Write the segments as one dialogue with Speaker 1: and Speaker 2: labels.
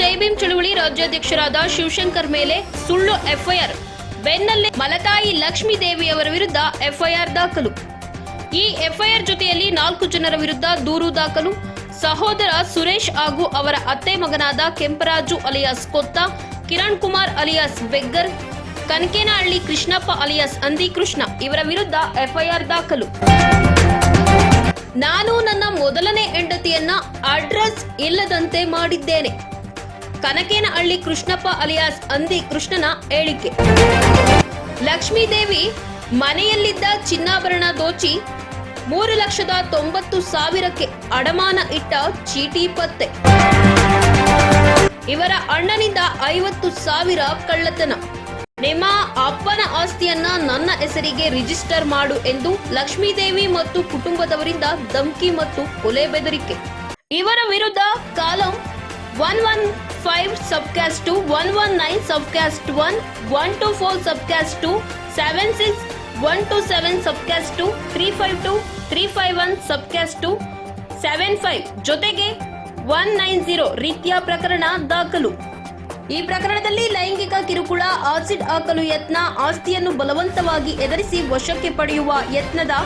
Speaker 1: ಭೀಮ್ ಚಳುವಳಿ ರಾಜ್ಯಾಧ್ಯಕ್ಷರಾದ ಶಿವಶಂಕರ್ ಮೇಲೆ ಸುಳ್ಳು ಎಫ್ಐಆರ್. ಬೆನ್ನಲ್ಲೇ ಮಲತಾಯಿ ಲಕ್ಷ್ಮೀ ದೇವಿಯವರ ವಿರುದ್ಧ ಎಫ್ಐಆರ್ ದಾಖಲು. ಈ ಎಫ್ಐಆರ್ ಜೊತೆಯಲ್ಲಿ ನಾಲ್ಕು ಜನರ ವಿರುದ್ಧ ದೂರು ದಾಖಲು. ಸಹೋದರ ಸುರೇಶ್ ಹಾಗೂ ಅವರ ಅತ್ತೆ ಮಗನಾದ Kemparaju alias Kotha, Kiran Kumar alias beggar, Kanakenahalli Krishnappa alias Andi Krishna ಇವರ ವಿರುದ್ಧ ಎಫ್ಐಆರ್ ದಾಖಲು. ನಾನು ನನ್ನ ಮೊದಲನೇ ಹೆಂಡತಿಯನ್ನ ಅಡ್ರೆಸ್ ಇಲ್ಲದಂತೆ ಮಾಡಿದ್ದೇನೆ. ಕನಕೇನಹಳ್ಳಿ ಕೃಷ್ಣಪ್ಪ ಅಲಿಯಾಸ್ ಅಂದಿ ಕೃಷ್ಣನ ಹೇಳಿಕೆ. ಲಕ್ಷ್ಮೀದೇವಿ ಮನೆಯಲ್ಲಿದ್ದ ಚಿನ್ನಾಭರಣ ದೋಚಿ ಮೂರು ಲಕ್ಷದ ತೊಂಬತ್ತು ಸಾವಿರಕ್ಕೆ ಅಡಮಾನ ಇಟ್ಟ ಚೀಟಿ ಪತ್ತೆ. ಇವರ ಅಣ್ಣನಿಂದ ಐವತ್ತು ಸಾವಿರ ಕಳ್ಳತನ. ನಿಮ್ಮ ಅಪ್ಪನ ಆಸ್ತಿಯನ್ನ ನನ್ನ ಹೆಸರಿಗೆ ರಿಜಿಸ್ಟರ್ ಮಾಡು ಎಂದು ಲಕ್ಷ್ಮೀದೇವಿ ಮತ್ತು ಕುಟುಂಬದವರಿಂದ ಧಮ್ಕಿ ಮತ್ತು ಕೊಲೆ ಬೆದರಿಕೆ. ಇವರ ವಿರುದ್ಧ column one one five subcaste two one one nine subcaste one one two four subcaste two seven six one two seven subcaste two three five two three five one subcaste two seven five ಜೊತೆಗೆ one nine zero ರೀತಿಯ ಪ್ರಕರಣ ದಾಖಲು. ಈ ಪ್ರಕರಣದಲ್ಲಿ ಲೈಂಗಿಕ ಕಿರುಕುಳ, acid ಹಾಕಲು ಯತ್ನ, ಆಸ್ತಿಯನ್ನು ಬಲವಂತವಾಗಿ ಎದುರಿಸಿ ವಶಕ್ಕೆ ಪಡೆಯುವ ಯತ್ನದ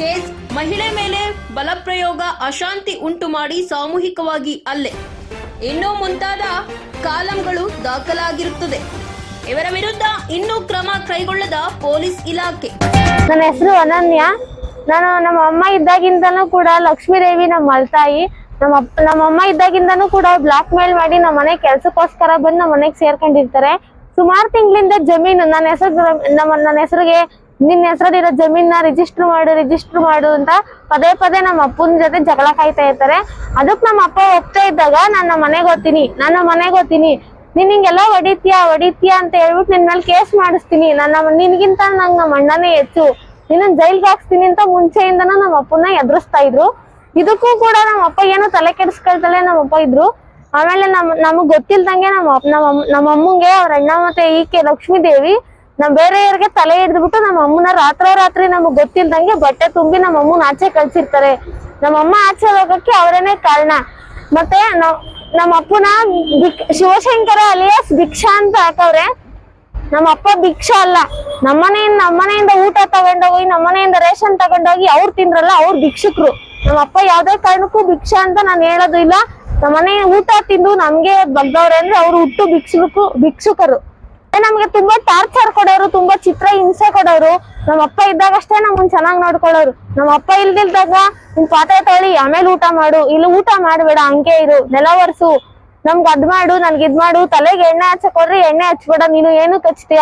Speaker 1: ಕೇಸ್ ಮಹಿಳೆ ಮೇಲೆ ಬಲಪ್ರಯೋಗ ಅಶಾಂತಿ ಉಂಟು ಮಾಡಿ ಸಾಮೂಹಿಕವಾಗಿ ಹಲ್ಲೆ ಇನ್ನೂ ಮುಂತಾದ ಕಾಲಂಗಳು ದಾಖಲಾಗಿರುತ್ತದೆ. ಇವರ ವಿರುದ್ಧ ಇನ್ನೂ ಕ್ರಮ ಕೈಗೊಳ್ಳದ ಪೊಲೀಸ್ ಇಲಾಖೆ.
Speaker 2: ನನ್ನ ಹೆಸರು ಅನನ್ಯ. ನಾನು ನಮ್ಮ ಅಮ್ಮ ಇದ್ದಾಗಿಂದನೂ ಕೂಡ ಲಕ್ಷ್ಮೀದೇವಿ ನಮ್ಮ ಮಲ್ತಾಯಿ ನಮ್ಮ ಅಪ್ಪ, ನಮ್ಮ ಅಮ್ಮ ಇದ್ದಾಗಿಂದನೂ ಕೂಡ ಬ್ಲಾಕ್ ಮೇಲ್ ಮಾಡಿ ನಮ್ಮ ಮನೆ ಕೆಲ್ಸಕ್ಕೋಸ್ಕರ ಬಂದು ನಮ್ಮ ಮನೆಗೆ ಸೇರ್ಕೊಂಡಿರ್ತಾರೆ. ಸುಮಾರು ತಿಂಗಳಿಂದ ಜಮೀನು, ನನ್ನ ಹೆಸರು, ನಮ್ಮ, ನನ್ನ ಹೆಸರಿಗೆ ನಿನ್ನ ಹೆಸರಲ್ಲಿರೋ ಜಮೀನ ರಿಜಿಸ್ಟರ್ ಮಾಡು ರಿಜಿಸ್ಟರ್ ಮಾಡು ಅಂತ ಪದೇ ಪದೇ ನಮ್ಮ ಅಪ್ಪನ ಜೊತೆ ಜಗಳ ಕಾಯ್ತಾ ಇರ್ತಾರೆ. ಅದಕ್ಕೆ ನಮ್ಮ ಅಪ್ಪ ಹೋಗ್ತಾ ಇದ್ದಾಗ ನನ್ನ ಮನೆಗೆ ಹೋಗ್ತೀನಿ ನನ್ನ ಮನೆಗೆ ಹೋಗ್ತೀನಿ. ನೀನ್ ಹಿಂಗೆಲ್ಲ ಹೊಡಿತೀಯಾ ಹೊಡಿತೀಯಾ ಅಂತ ಹೇಳ್ಬಿಟ್ಟು ನಿನ್ ಮೇಲೆ ಕೇಸ್ ಮಾಡಿಸ್ತೀನಿ. ನನ್ನ ನಿನ್ಗಿಂತ ನಂಗೆ ನಮ್ಮ ಅಣ್ಣನೇ ಹೆಚ್ಚು. ನಿನ್ನ ಜೈಲ್ಗೆ ಹಾಕ್ಸ್ತೀನಿ ಅಂತ ಮುಂಚೆಯಿಂದನೂ ನಮ್ಮ ಅಪ್ಪನ ಎದುರಿಸ್ತಾ ಇದ್ರು. ಇದಕ್ಕೂ ಕೂಡ ನಮ್ಮ ಅಪ್ಪ ಏನು ತಲೆ ಕೆಡಿಸ್ಕೊಳ್ತಲೇ ನಮ್ಮ ಅಪ್ಪ ಇದ್ರು. ಆಮೇಲೆ ನಮ್ ನಮಗ್ ಗೊತ್ತಿಲ್ದಂಗೆ ನಮ್ಮ ನಮ್ಮ ಅಮ್ಮ- ನಮ್ಮ ಅಮ್ಮಂಗೆ ಅವ್ರ ಅಣ್ಣ ಮತ್ತೆ ಈಕೆ ಲಕ್ಷ್ಮೀ ದೇವಿ ನಮ್ ಬೇರೆಯವ್ರಿಗೆ ತಲೆ ಹಿಡಿದ್ಬಿಟ್ಟು ನಮ್ಮ ಅಮ್ಮನ ರಾತ್ರೋರಾತ್ರಿ ನಮಗ್ ಗೊತ್ತಿಲ್ದಂಗೆ ಬಟ್ಟೆ ತುಂಬಿ ನಮ್ಮ ಅಮ್ಮನ ಆಚೆ ಕಳ್ಸಿರ್ತಾರೆ. ನಮ್ಮ ಅಮ್ಮ ಆಚೆ ಹೋಗಕ್ಕೆ ಅವರೇನೆ ಕಾರಣ. ಮತ್ತೆ ನಮ್ಮ ಅಪ್ಪನ ಶಿವಶಂಕರ ಅಲಿಯಾಸ್ ಭಿಕ್ಷಾ ಅಂತ ಹಾಕವ್ರೆ. ನಮ್ಮ ಅಪ್ಪ ಭಿಕ್ಷಾ ಅಲ್ಲ. ನಮ್ಮನೆಯಿಂದ ನಮ್ಮನೆಯಿಂದ ಊಟ ತಗೊಂಡೋಗಿ ನಮ್ಮನೆಯಿಂದ ರೇಷನ್ ತಗೊಂಡೋಗಿ ಅವ್ರು ತಿಂದ್ರಲ್ಲ, ಅವ್ರು ಭಿಕ್ಷುಕರು. ನಮ್ಮ ಅಪ್ಪ ಯಾವ್ದೇ ಕಾರಣಕ್ಕೂ ಭಿಕ್ಷಾ ಅಂತ ನಾನು ಹೇಳೋದು ಇಲ್ಲ. ನಮ್ಮನೆ ಊಟ ತಿಂದು ನಮ್ಗೆ ಬಗ್ಗವ್ರೆ ಅಂದ್ರೆ ಅವ್ರು ಹುಟ್ಟು ಭಿಕ್ಷುಕು, ಭಿಕ್ಷುಕರು. ನಮ್ಗೆ ತುಂಬಾ ಟಾರ್ಚರ್ ಕೊಡೋರು, ತುಂಬಾ ಚಿತ್ರ ಹಿಂಸೆ ಕೊಡೋರು. ನಮ್ಮ ಅಪ್ಪ ಇದ್ದಾಗಷ್ಟೇ ನಮ್ಮನ್ ಚೆನ್ನಾಗ್ ನೋಡ್ಕೊಳ್ಳೋರು. ನಮ್ಮ ಅಪ್ಪ ಇಲ್ದಿಲ್ದಾಗ ನಿನ್ ಪಾತ್ರೆ ತೊಳಿ, ಆಮೇಲೆ ಊಟ ಮಾಡು. ಇಲ್ಲ, ಊಟ ಮಾಡ್ಬೇಡ, ಹಂಗೆ ಇರು. ನೆಲ ಒರ್ಸು. ನಮ್ಗ್ ಅದ್ ಮಾಡು, ನನ್ಗೆ ಇದ್ ಮಾಡು. ತಲೆಗೆ ಎಣ್ಣೆ ಹಚ್ಚಕೊಡ್ರಿ ಎಣ್ಣೆ ಹಚ್ಬೇಡ. ನೀನು ಏನು ಕಚ್ತೀಯ?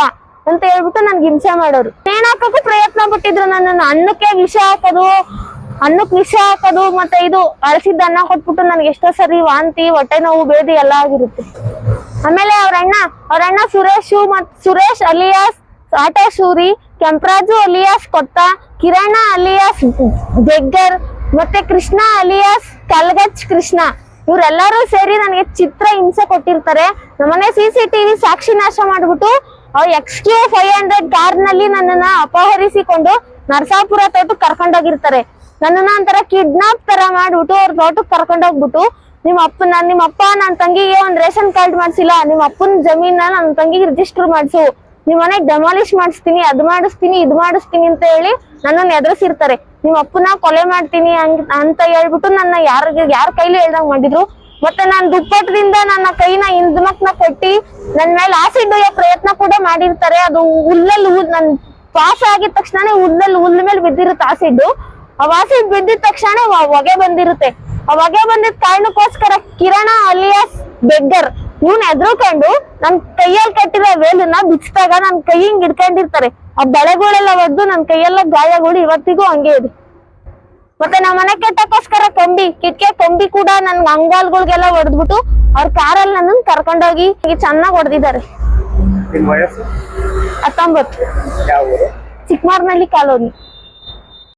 Speaker 2: ಅಂತ ಹೇಳ್ಬಿಟ್ಟು ನನ್ಗೆ ಹಿಂಸೆ ಮಾಡೋರು. ನೇಣ್ ಹಾಕಕ್ಕೂ ಪ್ರಯತ್ನ ಪಟ್ಟಿದ್ರು ನನ್ನನ್ನು. ಅನ್ನಕ್ಕೆ ವಿಷ ಹಾಕೋದು, ಅನ್ನಕ್ ವಿಷ ಹಾಕೋದು, ಮತ್ತೆ ಇದು ಅಳಸಿದ್ದ ಅನ್ನ ಕೊಟ್ಬಿಟ್ಟು ನನ್ಗೆ ಎಷ್ಟೋ ಸರಿ ವಾಂತಿ, ಹೊಟ್ಟೆ ನೋವು, ಬೇದಿ ಎಲ್ಲ ಆಗಿರುತ್ತೆ. ಆಮೇಲೆ ಅವ್ರ ಅಣ್ಣ ಅವ್ರ ಅಣ್ಣ ಸುರೇಶ್ ಮತ್, Suresh alias, auto ಶೂರಿ Kemparaju alias ಕೊತ್ತ ಕಿರಣ ಅಲಿಯಾಸ್ ಜಗ್ಗರ್ ಮತ್ತೆ ಕೃಷ್ಣ ಅಲಿಯಾಸ್ ಕಲ್ಗಚ್ ಕೃಷ್ಣ. ಇವರೆಲ್ಲರೂ ಸೇರಿ ನನಗೆ ಚಿತ್ರ ಹಿಂಸೆ ಕೊಟ್ಟಿರ್ತಾರೆ. ನಮ್ಮನೆ ಸಿ ಸಿ ಟಿವಿ ಸಾಕ್ಷಿ ನಾಶ ಮಾಡ್ಬಿಟ್ಟು ಅವ್ರು ಎಕ್ಸ್ ಕ್ಯೂ ಫೈವ್ ಹಂಡ್ರೆಡ್ ಕಾರ್ನಲ್ಲಿ ನನ್ನನ್ನ ಅಪಹರಿಸಿಕೊಂಡು ನರಸಾಪುರ ತೋಟಕ್ಕೆ ಕರ್ಕೊಂಡೋಗಿರ್ತಾರೆ. ನನ್ನನ್ನ ಒಂಥರ ಕಿಡ್ನಾಪ್ ತರ ಮಾಡ್ಬಿಟ್ಟು ಅವ್ರ ತೋಟಕ್ಕೆ ಕರ್ಕೊಂಡೋಗ್ಬಿಟ್ಟು ನಿಮ್ಮ ಅಪ್ಪ ನಾನ್ ನಿಮ್ಮ ಅಪ್ಪ, ನನ್ ತಂಗಿಗೆ ಒಂದ್ ರೇಷನ್ ಕಾರ್ಡ್ ಮಾಡ್ಸಿಲ್ಲ. ನಿಮ್ಮ ಅಪ್ಪನ ಜಮೀನ ನನ್ನ ತಂಗಿಗೆ ರಿಜಿಸ್ಟರ್ ಮಾಡ್ಸು. ನಿಮ್ ಮನೆಗ್ ಡೆಮಾಲಿಶ್ ಮಾಡಿಸ್ತೀನಿ, ಅದ್ ಮಾಡಿಸ್ತೀನಿ, ಇದ್ ಮಾಡಿಸ್ತೀನಿ ಅಂತ ಹೇಳಿ ನನ್ನನ್ನು ಎದುರಿಸಿರ್ತಾರೆ. ನಿಮ್ ಅಪ್ಪನ ಕೊಲೆ ಮಾಡ್ತೀನಿ ಅಂತ ಹೇಳ್ಬಿಟ್ಟು ನನ್ನ ಯಾರ ಯಾರ ಕೈಲಿ ಹೇಳ್ದಂಗ್ ಮಾಡಿದ್ರು. ಮತ್ತೆ ನಾನ್ ದುಪ್ಪಟ್ಟದಿಂದ ನನ್ನ ಕೈನ ಹಿಂದ್ಮಕ್ನ ಕೊಟ್ಟಿ ನನ್ ಮೇಲೆ ಆಸಿಡ್ ಒಯ್ಯೋ ಪ್ರಯತ್ನ ಕೂಡ ಮಾಡಿರ್ತಾರೆ. ಅದು ಹುಲ್ಲಲ್ಲಿ ಹುಲ್ ನನ್ ಪಾಸ್ ಆಗಿದ ತಕ್ಷಣ ಹುಲ್ಲಲ್ಲಿ ಹುಲ್ ಮೇಲೆ ಬಿದ್ದಿರುತ್ತೆ ಆಸಿಡ್. ಆ ಆಸಿಡ್ ಬಿದ್ದಿದ ತಕ್ಷಣ ಹೊಗೆ ಬಂದಿರುತ್ತೆ. ಹೊಗೆ ಬಂದಿದ್ ಕಾರಣಕ್ಕೋಸ್ಕರ ಕಿರಣ ಅಲಿಯಾಸ್ ಬೆಗ್ಗರ್ ಇವ್ನ ಎದ್ರುಕೊಂಡು ನನ್ ಕೈಯಲ್ಲಿ ಕಟ್ಟಿರೋ ವೇಲನ್ನ ಬಿಚ್ಚಿದಾಗ ನನ್ ಕೈ ಹಿಂಗ್ ಹಿಡ್ಕೊಂಡಿರ್ತಾರೆ. ಆ ಬಳೆಗಳೆಲ್ಲ ಒದ್ದು ನನ್ ಕೈಯೆಲ್ಲ ಗಾಯಗಳು ಇವತ್ತಿಗೂ ಹಂಗೆ ಇದೆ. ಮತ್ತೆ ನಮ್ಮ ಮನೆ ಕೆಟ್ಟಕ್ಕೋಸ್ಕರ ಕೊಂಬಿ ಕಿಟ್ಕೆ ಕೊಂಬಿ ಕೂಡ ನನ್ ಅಂಗಾಲ್ಗಳಿಗೆಲ್ಲ ಹೊಡೆದ್ಬಿಟ್ಟು ಅವ್ರ ಕಾರಲ್ಲಿ ನನ್ನ ಕರ್ಕೊಂಡೋಗಿ ಚೆನ್ನಾಗಿ ಹೊಡೆದಿದ್ದಾರೆ ಹತ್ತೊಂಬತ್ತು. ಚಿಕ್ಕಮಾರ್ನಳ್ಳಿ ಕಾಲೋನಿ.